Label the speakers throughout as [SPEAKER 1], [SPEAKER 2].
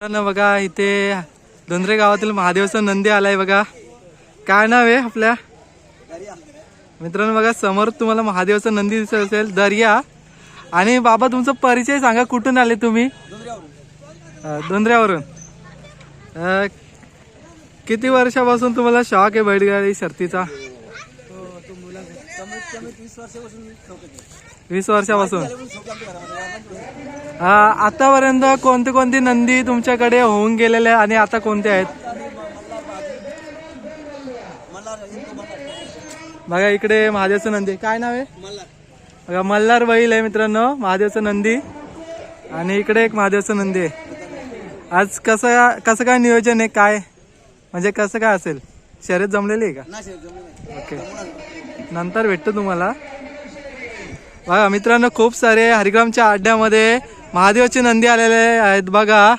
[SPEAKER 1] मित्रांनो बघा इथे दोंदरे गावातील महादेवचा नंदी आलाय बघा. काय नाव आहे आपल्या? मित्रांनो बघा समोर तुम्हाला महादेवचा नंदी दिसत असेल दर्या. आणि बाबा तुमचा परिचय सांगा कुठून आले तुम्ही? धोंद्र्यावरून. दोंदऱ्यावरून किती वर्षापासून तुम्हाला शॉक आहे बैलगाडी शर्तीचा? वीस वर्षापासून. आतापर्यंत कोणते कोणते नंदी तुमच्याकडे होऊन गेलेले आणि आता कोणते आहेत? बघा इकडे महादेवचं नंदी. काय नाव आहे? बघा मल्हार बैल आहे मित्रांनो महादेवचं नंदी. आणि इकडे एक महादेवचं नंदी आहे. आज कसं कसं काय नियोजन आहे? काय? म्हणजे कसं काय असेल? शर्यत जमलेली आहे का? ओके. नंतर भेटतो तुम्हाला. बघा मित्रांनो खूप सारे हरिग्रामच्या अड्ड्यामध्ये महादेवाचे नंदी आलेले आहेत बघा.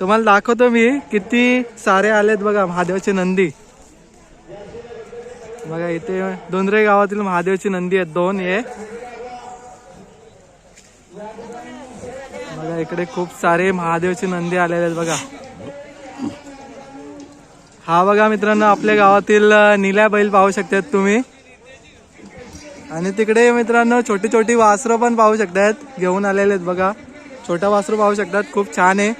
[SPEAKER 1] तुम्हाला दाखवतो मी किती सारे आलेत बघा महादेवाचे नंदी. बघा इथे दोंदरे गावातील महादेवाची नंदी आहेत दोन हे. बघा इकडे खूप सारे महादेवाची नंदी आलेले आहेत बघा. हा बघा मित्रांनो आपल्या गावातील निल्या बैल पाहू शकतात तुम्ही. आणि तिकडे मित्रांनो छोटी छोटी वासरं पण पाहू शकतात. घेऊन आलेले आहेत बघा. छोटा वासरू पाहू शकतात. खूप छान आहे.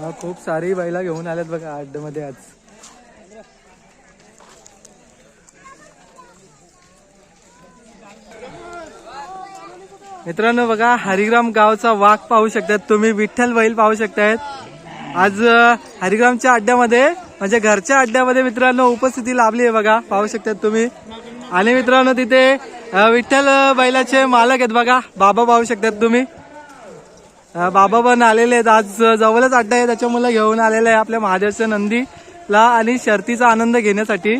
[SPEAKER 1] हा, खूप सारी बैला घेऊन आल्यात बघा अड्ड्यामध्ये आज. मित्रांनो बघा हरिग्राम गावचा वाघ पाहू शकतात. तुम्ही विठ्ठल बैल पाहू शकतायत. आज हरिग्रामच्या अड्ड्यामध्ये म्हणजे घरच्या अड्ड्यामध्ये मित्रांनो उपस्थिती लाभली आहे बघा. पाहू शकतात तुम्ही. आणि मित्रांनो तिथे विठ्ठल बैलाचे मालक आहेत बघा. बाबा पाहू शकतात तुम्ही. बाबा पण आलेले आहेत. आज जवळच अड्डा आहे. त्याच्यामुळे घेऊन आलेले आहे आपल्या महादेवच्या नंदीला आणि शर्तीचा आनंद घेण्यासाठी.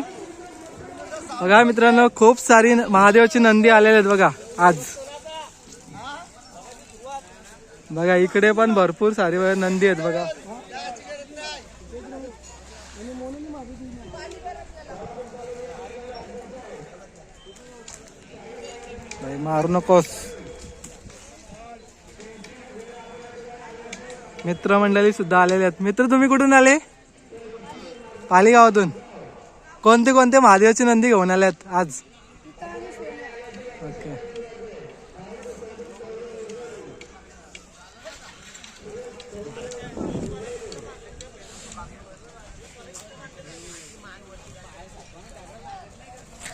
[SPEAKER 1] बघा मित्रांनो खूप सारी न- महादेवाची नंदी आलेले आहेत बघा आज. बघा इकडे पण भरपूर सारी नंदी आहेत बघा. मारू नकोस. मित्रमंडळी सुद्धा आलेले आहेत. मित्र तुम्ही कुठून आले? पाली गावातून. कोणते कोणते महादेवाची नंदी घेऊन आल्यात आज? ओके.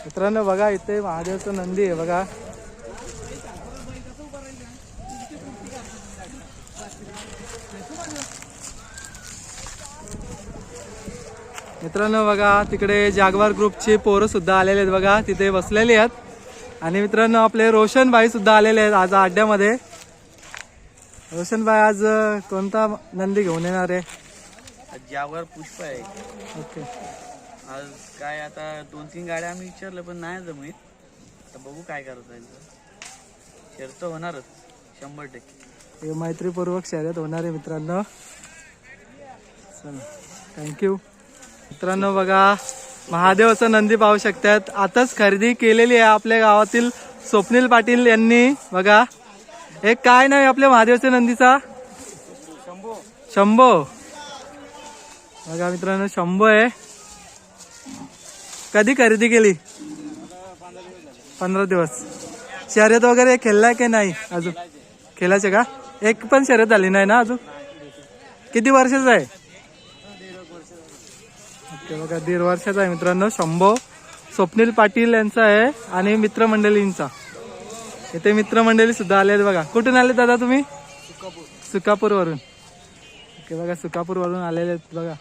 [SPEAKER 1] मित्रांनो बघा इथे महादेवचं नंदी आहे बघा. मित्रांनो बघा तिकडे जागवार ग्रुपची पोरं सुद्धा आलेले आहेत बघा. तिथे बसलेली आहेत. आणि मित्रांनो आपले रोशन भाई सुद्धा आलेले आहेत आज अड्ड्यामध्ये रोशन भाई आज कोणता नंदी घेऊन येणार आहे?
[SPEAKER 2] ज्यावर पुष्प आहे.
[SPEAKER 1] ओके.
[SPEAKER 2] आज काय आता दोन तीन गाड्या आम्ही विचारलं पण नाही जमीत. आता बघू काय करता येईल. शर्त होणारच शंभर टक्के.
[SPEAKER 1] हे मैत्रीपूर्वक शर्यत होणार आहे मित्रांनो. चला थँक्यू मित्रांनो बघा महादेवाचं नंदी पाहू शकतात. आताच खरेदी केलेली आहे आपल्या गावातील स्वप्नील पाटील यांनी. बघा एक काय नाही आपल्या महादेवाच्या नंदीचा? शंभो. बघा मित्रांनो शंभो आहे. कधी खरेदी केली? पंधरा दिवस. शर्यत वगैरे खेळलाय की नाही अजून? खेळायचे का? एक पण शर्यत आली नाही ना अजून? किती वर्षाचा आहे? ओके बघा दीड वर्षाचा आहे मित्रांनो. शंभो स्वप्नील पाटील यांचा आहे आणि मित्रमंडळींचा. इथे मित्रमंडळी सुद्धा आले आहेत बघा. कुठून आले दादा तुम्ही? सुकापूरवरून. ओके बघा सुकापूर वरून आलेले आहेत बघा.